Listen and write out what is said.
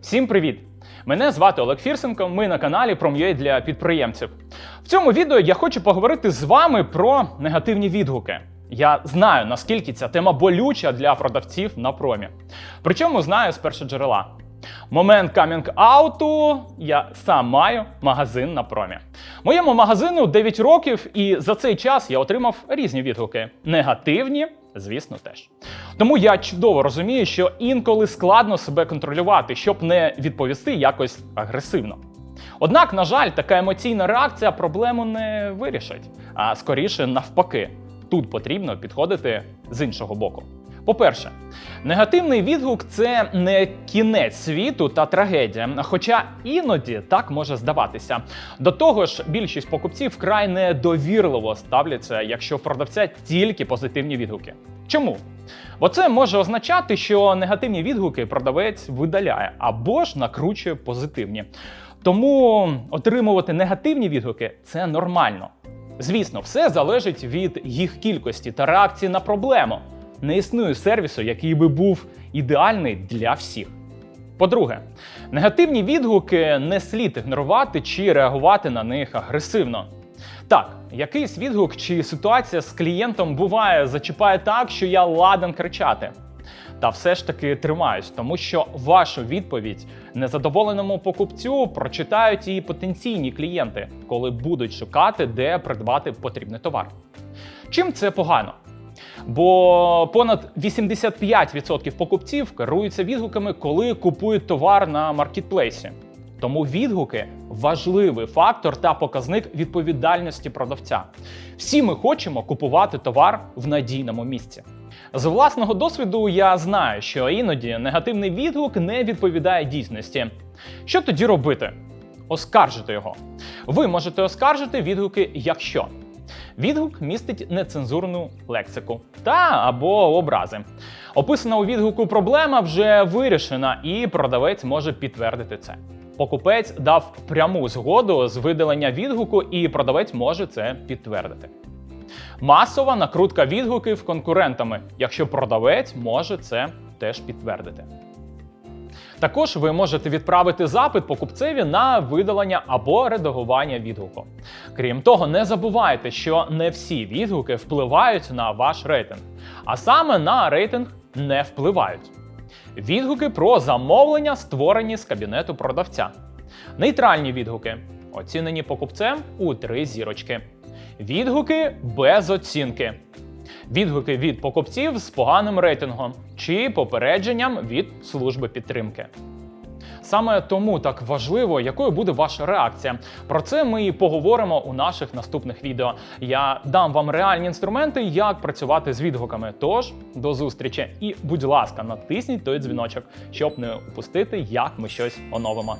Всім привіт! Мене звати Олег Фірсенко. Ми на каналі Пром'є для підприємців. В цьому відео я хочу поговорити з вами про негативні відгуки. Я знаю, наскільки ця тема болюча для продавців на промі. Причому знаю з першоджерела. Момент камінг-ауту я сам маю магазин на промі. Моєму магазину 9 років, і за цей час я отримав різні відгуки. Негативні, звісно, теж. Тому я чудово розумію, що інколи складно себе контролювати, щоб не відповісти якось агресивно. Однак, на жаль, така емоційна реакція проблему не вирішить, а скоріше навпаки, тут потрібно підходити з іншого боку. По-перше, негативний відгук це не кінець світу та трагедія, хоча іноді так може здаватися. До того ж, більшість покупців вкрай недовірливо ставляться, якщо в продавця тільки позитивні відгуки. Чому? Бо це може означати, що негативні відгуки продавець видаляє або ж накручує позитивні. Тому отримувати негативні відгуки це нормально. Звісно, все залежить від їх кількості та реакції на проблему. Не існує сервісу, який би був ідеальний для всіх. По-друге, негативні відгуки не слід ігнорувати чи реагувати на них агресивно. Так, якийсь відгук чи ситуація з клієнтом буває, зачіпає так, що я ладен кричати. Та все ж таки тримаюсь, тому що вашу відповідь незадоволеному покупцю прочитають і потенційні клієнти, коли будуть шукати, де придбати потрібний товар. Чим це погано? Бо понад 85% покупців керуються відгуками, коли купують товар на маркетплейсі. Тому відгуки важливий фактор та показник відповідальності продавця. Всі ми хочемо купувати товар в надійному місці. З власного досвіду я знаю, що іноді негативний відгук не відповідає дійсності. Що тоді робити? Оскаржити його. Ви можете оскаржити відгуки, якщо відгук містить нецензурну лексику та або образи. Описана у відгуку проблема вже вирішена, і продавець може підтвердити це. Покупець дав пряму згоду з видалення відгуку, і продавець може це підтвердити. Масова накрутка відгуків конкурентами, якщо продавець може це теж підтвердити. Також ви можете відправити запит покупцеві на видалення або редагування відгуку. Крім того, не забувайте, що не всі відгуки впливають на ваш рейтинг, а саме на рейтинг не впливають. Відгуки про замовлення створені з кабінету продавця. Нейтральні відгуки оцінені покупцем у три зірочки. Відгуки без оцінки. Відгуки від покупців з поганим рейтингом чи попередженням від служби підтримки. Саме тому так важливо, якою буде ваша реакція. Про це ми і поговоримо у наших наступних відео. Я дам вам реальні інструменти, як працювати з відгуками. Тож до зустрічі і, будь ласка, натисніть той дзвіночок, щоб не упустити, як ми щось оновимо.